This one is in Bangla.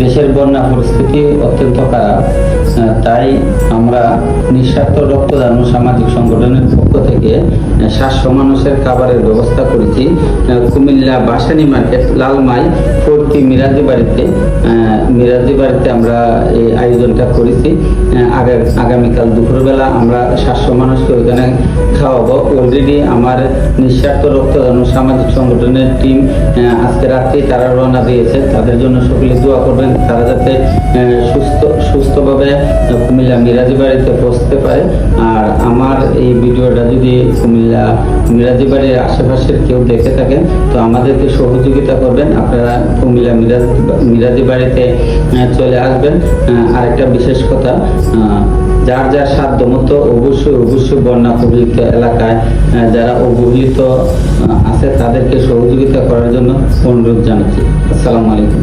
দেশের বন্যা পরিস্থিতি অত্যন্ত খারাপ। তাই আমরা নিঃস্বার্থ রক্তদান ও সামাজিক সংগঠনের পক্ষ থেকে সাতশো মানুষের খাবারের ব্যবস্থা করেছি। কুমিল্লা বাসানি মার্কেট, লালমাই, ফোর্টি মিরাজি বাড়িতে মিরাজি বাড়িতে আমরা এই আয়োজনটা করেছি। আগামীকাল দুপুরবেলা আমরা সাতশো মানুষকে ওইখানে খাওয়াবো। অলরেডি আমার নিঃস্বার্থ রক্তদান ও সামাজিক সংগঠনের টিম আজকে রাত্রে তারা রওনা দিয়েছে। তাদের জন্য সকলে দোয়া করবেন তারা যাতে সুস্থ, সুস্থভাবে কুমিল্লা মিরাজি বাড়িতে পৌঁছতে পারে। আর আমার এই ভিডিওটা যদি কুমিল্লা মিরাজি বাড়ির আশেপাশের কেউ দেখে থাকেন, তো আমাদেরকে সহযোগিতা করবেন। আপনারা কুমিল্লা মিরাজ, মিরাজি বাড়িতে চলে আসবেন। আরেকটা বিশেষ কথা যার যার সাধ্য মতো অবশ্যই অবশ্যই বন্যা কবলিত এলাকায় যারা অবহেলিত আছে তাদেরকে সহযোগিতা করার জন্য অনুরোধ জানাচ্ছি। আসসালামু আলাইকুম।